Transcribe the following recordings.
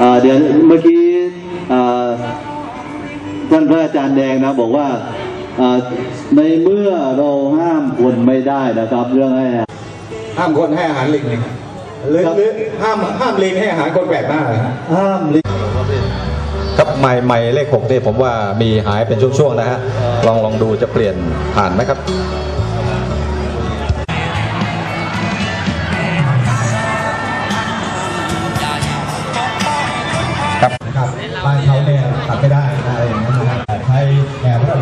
อ่าเดี๋ยวเมื่อกี้อ่าท่านพระอาจารย์แดงนะบอกว่าอ่าในเมื่อเราห้ามคนไม่ได้นะครับ เรื่องให้ห้ามคนให้อาหารลิงหรือหรือห้ามห้ามลิงให้อาหารคนแปลกหน้าเหรอห้ามลิงครับใหม่ใหม่เลขหกนี่ผมว่ามีหายเป็นช่วงๆนะฮะลองลองดูจะเปลี่ยนผ่านไหมครับครับ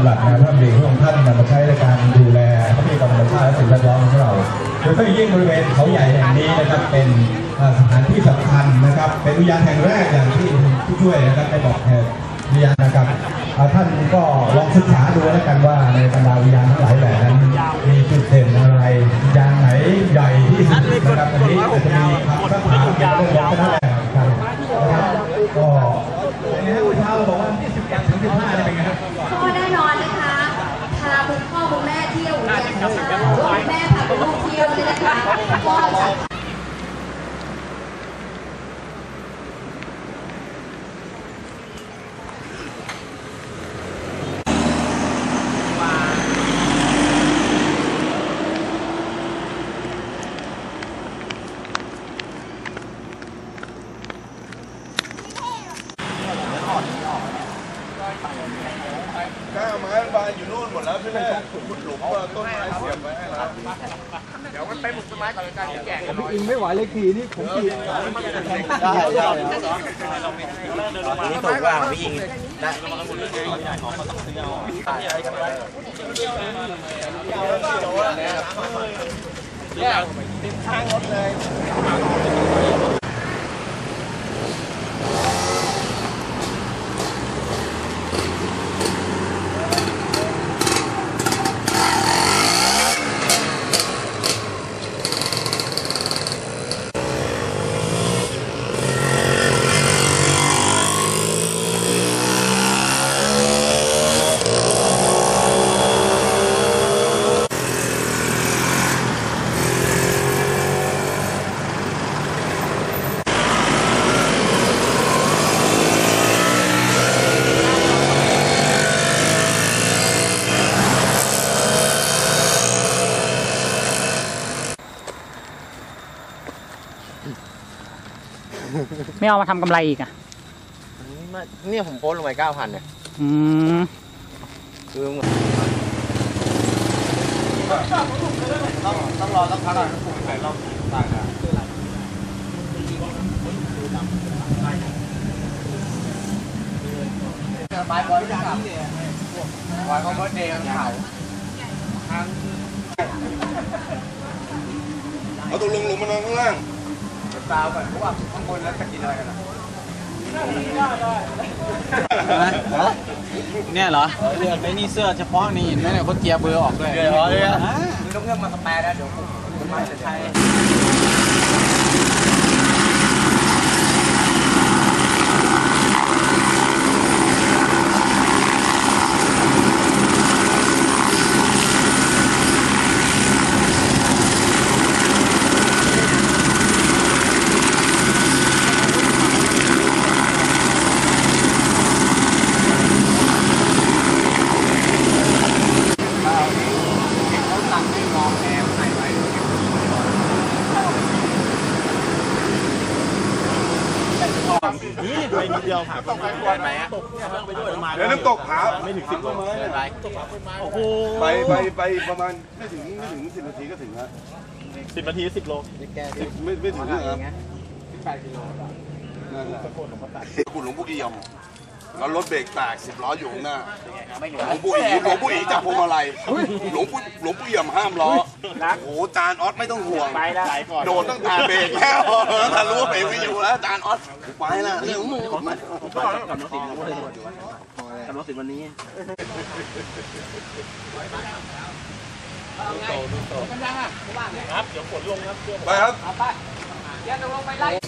แนวพระราชบัญญัติแนพระบัญญัติของท่านนำมาใช้ในการดูแลทรัพยากรธรรมชาติและสิ่งแวดล้อมของเราโดยเฉพาะยิ่งบริเวณเขาใหญ่แห่งนี้นะครับเป็นสถานที่สำคัญนะครับ เป็นอุทยานแห่งแรกอย่างที่ผู้ช่วยนะครับได้บอกแทนอุทยานนะครับท่านก็ลองศึกษาดูแล้วกันว่าในบรรดาอุทยานทั้งหลายแหล่นั้นมีจุดเด่นอะไรอุทยานไหนใหญ่ที่สุดนะครับอันนี้อาจจะมีคำคำถามเกี่กับเรื่องของคณะแหล่งกันะครับก็เป็นเช้าเราบอกว่า แม่ผ่าคุณแม่พาคุณลูกเที่ยวเลยนะคะก็จัด ก้าไม้บานอยู่นู่ นหมดแล้วพี่แม่ขุดหลุมว่าต้นไม้เสียบไว้ให้เราเดี๋ยวมันไปหมุนต้นไม้ก่อนการแจกกันหน่อยไม่ไหวเลยขี่นี่ผมขี่ได้ได้นี่ถูกว่าพี่ยิงได้ ไม่เอามาทำกำไรอีกอะเนี่ยผมโพสต์ลงไปเก้าพันเนี่ยอืม คือเหมือนต้องรอสักพักอะปลูกไปรอบต่างกันไม้บอลที่กับวายเขาเบิร์ดเดย์กันเขาเอาตัวลงหลุมมานอนข้างล่าง ตาก่อนเพราะว่าข้างบนแล้วจะกินอะไรกันอะเนี่ยเหรอเลือกไอ้นี่เสื้อเฉพาะนี่เห็นไหมเนี่ยเขาเจียเบอร์ออกด้วยเดี๋ยวเลยอะมึงต้องเลือกมาสแปรนะเดี๋ยวผมมาจะใช้ เดี๋ยวน้ำตกผาไม่ถึงสิบโลไปไปไปประมาณไม่ถึงไม่ถึงสิบนาทีก็ถึงแล้วสิบนาทีสิบโลสิบไม่ไม่ถึงนะครับนั่นแหละคุณหลวงปู่กิยม แล้วรถเบรกแตกสิบล้ออยู่ข้างหน้าหลวงปู่อีหลวงปู่อีจับพวงมาลัยหลวงปู่หลวงปู่เอี่ยมห้ามล้อโอ้โหจานออสไม่ต้องห่วงไปแล้วไปก่อนโดนตั้งแต่เบรกแล้วถ้ารู้ว่าเบรกไม่อยู่แล้วจานออสไปละเรื่องของมึงกับน้องสิงห์กับน้องสิงห์วันนี้ไปครับเดี๋ยวลงไปไล่